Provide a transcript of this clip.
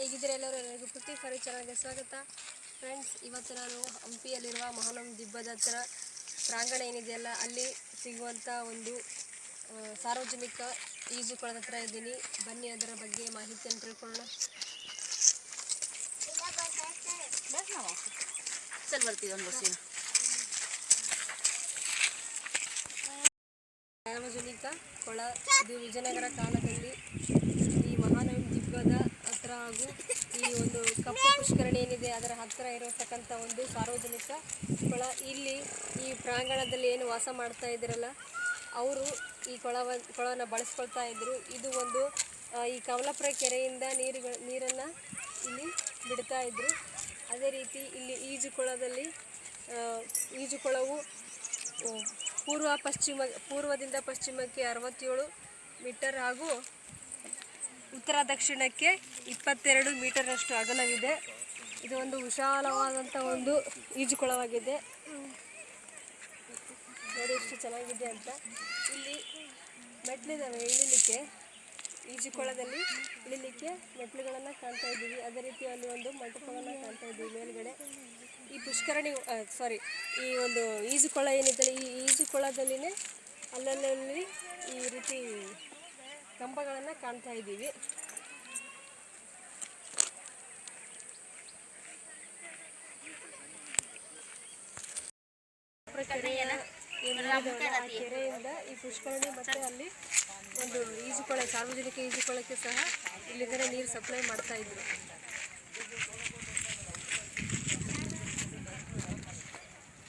ಹೇಗಿದ್ದೀರಾ ಎಲ್ಲರೂ? ಎಲ್ಲರಿಗೂ ಪೃಥ್ವಿ ಫರಿ ಚಾನಲ್ಗೆ ಸ್ವಾಗತ. ಫ್ರೆಂಡ್ಸ್ ಇವತ್ತು ನಾನು ಹಂಪಿಯಲ್ಲಿರುವ ಮಹಾನಮ್ ದಿಬ್ಬದ ಹತ್ರ ಪ್ರಾಂಗಣ ಏನಿದೆಯಲ್ಲ ಅಲ್ಲಿ ಸಿಗುವಂಥ ಒಂದು ಸಾರ್ವಜನಿಕ ಈಜುಕೊಳದ ಹತ್ರ ಇದ್ದೀನಿ. ಬನ್ನಿ ಅದರ ಬಗ್ಗೆ ಮಾಹಿತಿಯನ್ನು ತಿಳ್ಕೊಳ್ಳೋಣ. ಸರ್ ಬರ್ತೀವಿ ಒಂದು ಬಸ್ಸಿನ ಸಾರ್ವಜನಿಕ ಕೊಳ ಇದು ವಿಜಯನಗರ ಕಾಲದಲ್ಲಿ ಈ ಮಹಾನವಿ ದಿಬ್ಬದ ಹತ್ರ ಹಾಗೂ ಈ ಒಂದು ಕಪ್ಪು ಪುಷ್ಕರಣಿ ಏನಿದೆ, ಅದರ ಹತ್ತಿರ ಇರತಕ್ಕಂಥ ಒಂದು ಸಾರ್ವಜನಿಕ ಕೊಳ. ಇಲ್ಲಿ ಈ ಪ್ರಾಂಗಣದಲ್ಲಿ ಏನು ವಾಸ ಮಾಡ್ತಾ ಇದ್ದೀರಲ್ಲ, ಅವರು ಈ ಕೊಳವ, ಕೊಳವನ್ನು ಬಳಸ್ಕೊಳ್ತಾ ಇದ್ದರು. ಇದು ಒಂದು ಈ ಕವಲಪುರ ಕೆರೆಯಿಂದ ನೀರುಗಳ, ನೀರನ್ನು ಇಲ್ಲಿ ಬಿಡ್ತಾ ಇದ್ದರು. ಅದೇ ರೀತಿ ಇಲ್ಲಿ ಈಜುಕೊಳದಲ್ಲಿ ಈಜುಕೊಳವು ಪೂರ್ವ ಪಶ್ಚಿಮ, ಪೂರ್ವದಿಂದ ಪಶ್ಚಿಮಕ್ಕೆ ಅರವತ್ತೇಳು ಮೀಟರ್ ಹಾಗೂ ಉತ್ತರ ದಕ್ಷಿಣಕ್ಕೆ ಇಪ್ಪತ್ತೆರಡು ಮೀಟರ್ನಷ್ಟು ಅಗಲವಿದೆ. ಇದು ಒಂದು ವಿಶಾಲವಾದಂಥ ಒಂದು ಈಜುಕೊಳವಾಗಿದೆ. ನೋಡಿ ಎಷ್ಟು ಚೆನ್ನಾಗಿದೆ ಅಂತ. ಇಲ್ಲಿ ಮೆಟ್ಲಿದ್ದಾವೆ ಇಳಿಲಿಕ್ಕೆ ಈಜುಕೊಳದಲ್ಲಿ ಇಳಿಲಿಕ್ಕೆ ಮೆಟ್ಲುಗಳನ್ನು ಕಾಣ್ತಾ ಇದ್ದೀವಿ. ಅದೇ ರೀತಿ ಅಲ್ಲಿ ಒಂದು ಮಂಟಪವನ್ನು ಕಾಣ್ತಾ ಇದ್ದೀವಿ ಮೇಲ್ಗಡೆ. ಈ ಪುಷ್ಕರಣಿ ಸಾರಿ ಈ ಒಂದು ಈಜುಕೊಳ ಏನಿದೆ, ಈ ಈಜುಕೊಳದಲ್ಲಿನೇ ಅಲ್ಲಲ್ಲಿ ಈ ರೀತಿ ಕಂಬಗಳನ್ನು ಕಾಣ್ತಾ ಇದ್ದೀವಿ. ಕೆರೆಯಿಂದ ಈ ಪುಷ್ಕರಣಿ ಮತ್ತೆ ಅಲ್ಲಿ ಒಂದು ಈಜುಕೊಳ ಸಾರ್ವಜನಿಕ ಈಜುಕೊಳಕ್ಕೆ ಸಹ ಇಲ್ಲಿಂದಲೇ ನೀರು ಸಪ್ಲೈ ಮಾಡ್ತಾ ಇದ್ರು.